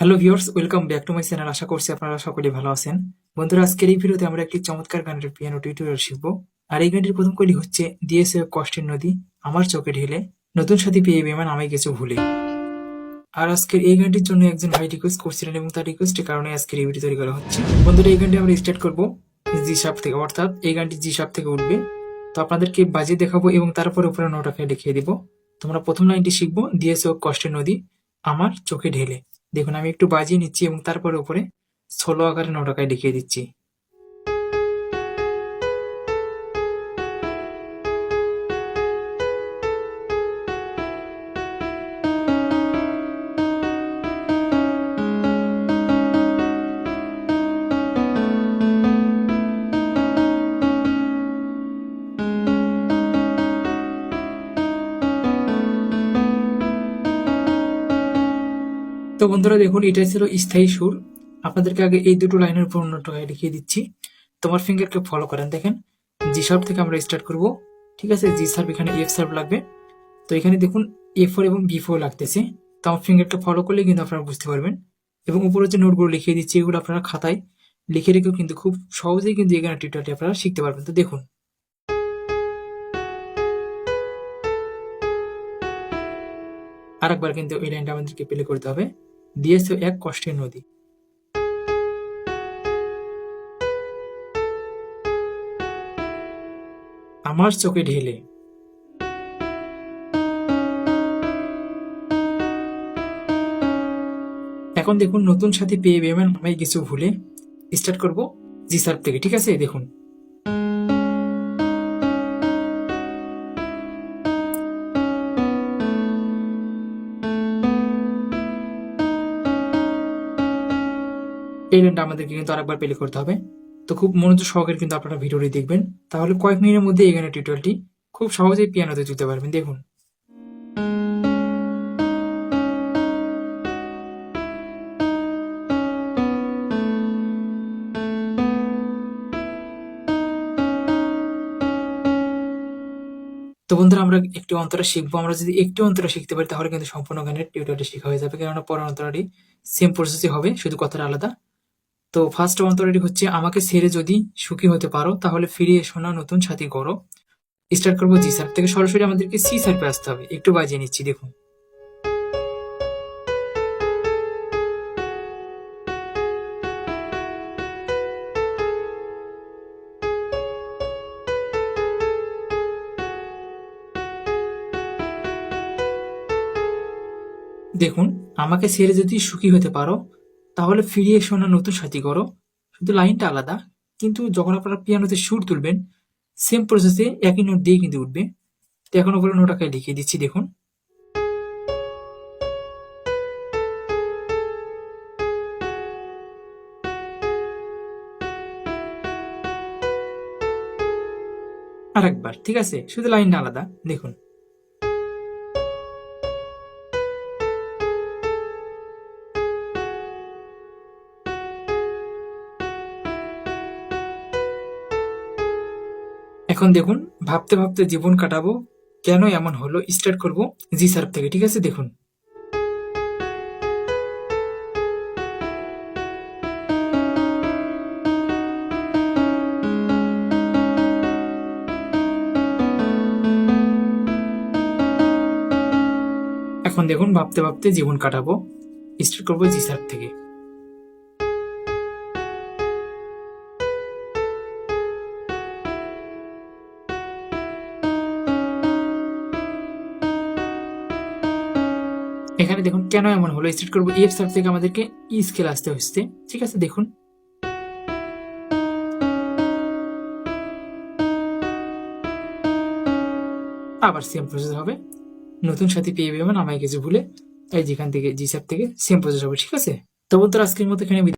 Hello viewers welcome back to my channel আশা করছি আপনারা সকলে ভালো আছেন। বন্ধুরা, আজকের এই ভিডিওতে আমরা একটি চমৎকার গানের পিয়ানো টিউটোরিয়াল শিখব। আর এই গানটির প্রথম কলি হচ্ছে দিয়েছে কষ্টের নদী, আমার চোখে ঢেলে, নতুন সাথী পেয়ে বেমান আমায় কিছু ভুলে। আর আজকের এই গানটির জন্য একজন ভাই রিকোয়েস্ট করছিলেন এবং তার রিকোয়েস্টের কারণে আজকের এই ভিডিও তৈরি করা হচ্ছে। বন্ধুরা, এই গানটি আমরা স্টার্ট করব জি সাপ থেকে, অর্থাৎ এই গানটি জি সাপ থেকে উঠবে। তো আপনাদেরকে বাজিয়ে দেখাবো এবং তারপরে উপরে নোটাকে লিখিয়ে দিব। তোমরা প্রথম লাইনটি শিখব দিয়েছে কষ্টের নদী, আমার চোখে ঢেলে। দেখুন আমি একটু বাজিয়ে নিচ্ছি এবং তারপরে উপরে ষোলো আকারে নোটাকায় লিখিয়ে দিচ্ছি। তো বন্ধুরা দেখুন, এটাই ছিল স্থায়ী সুর। আপনাদেরকে আগে এই দুটো লাইনের উপর নোটাকায় লিখিয়ে দিচ্ছি। তোমার ফিঙ্গারকে ফলো করেন, দেখেন। জি শার্প থেকে আমরা স্টার্ট করব। ঠিক আছে? জি শার্প এখানে এফ শার্প লাগবে। তো এখানে দেখুন এ ফোর এবং বি ফোর লাগতেছে। তো আমার ফিঙ্গারটা ফলো করলে কিন্তু আপনারা বুঝতে পারবেন। এবং উপরে যে নোটগুলো লিখিয়ে দিচ্ছি, এগুলো আপনারা খাতায় লিখে রেখেও কিন্তু খুব সহজেই কিন্তু এখানে টিউটোরিয়ালটি আপনারা শিখতে পারবেন। তো দেখুন। আরেকবার কিন্তু এই লাইনটা আমাদেরকে প্লে করতে হবে। দিয়েছে এক কষ্টের নদী। আমার চোখে ঢেলে। এখন দেখুন, নতুন সাথী পেয়ে বেমান আমায় কিছু ভুলে স্টার্ট করব জি স্যার থেকে, ঠিক আছে? দেখুন। লাইনটা আমাদেরকে কিন্তু আরেকবার প্লে করতে হবে। তো খুব মনোযোগ সহকারে কিন্তু আপনারা ভিডিওটি দেখবেন। তাহলে কয়েক মিনিটের মধ্যে এই গানের টিউটোরিয়ালটি খুব সহজেই পিয়ানোতে তুলতে পারবেন। দেখুন। তো বন্ধুরা, আমরা একটু অন্তরা শিখব। আমরা যদি একটু অন্তরা শিখতে পারি, তাহলে কিন্তু সম্পূর্ণ গানের টিউটোরিয়ালটি শেখা হয়ে যাবে। কেননা পরের অন্তরাটি সেম প্রসেসই হবে, শুধু কথাটা আলাদা। তো ফার্স্ট অন্তরাটি হচ্ছে, আমাকে ছেড়ে যদি সুখী হতে পারো, তাহলে ফিরে এসো না নতুন সাথী করো স্টার্ট করব জি স্যার থেকে। সরাসরি আমাদেরকে সি স্যার আসতে হবে। একটু বাজিয়ে নিচ্ছি, দেখুন। দেখুন, আমাকে ছেড়ে যদি সুখী হতে পারো তাহলে ফিরে এসো না নতুন সাথী করো। শুধু লাইনটা আলাদা, কিন্তু যখন আপনারা পিয়ানোতে সুর তুলবেন সেম প্রসেসে একই নোট দিয়ে কিন্তু উঠবে। তো এখন ওপরে নোটাকে লিখিয়ে দিচ্ছি, দেখুন। আরেকবার, ঠিক আছে? শুধু লাইনটা আলাদা, দেখুন। এখন দেখুন, ভাবতে ভাবতে জীবন কাটাবো কেন এমন হলো স্টার্ট করব জি স্যার থেকে, ঠিক আছে? দেখুন। এখন দেখুন, ভাবতে ভাবতে জীবন কাটাবো স্টার্ট করব জি স্যার থেকে। এখানে দেখুন কেন এমন হলো? স্টার্ট করব। এফ স্যার থেকে আমাদেরকে ই স্কেল আসতে হচ্ছে। ঠিক আছে, দেখুন। আবার সেম প্রসেস হবে। নতুন সাথে পেয়ে যাবেন, আমায় কিছু ভুলে। তাই যেখান থেকে জি স্যার থেকে সেম প্রসেস হবে, ঠিক আছে? তো বন্ধুরা, আজকের মতো এখানে।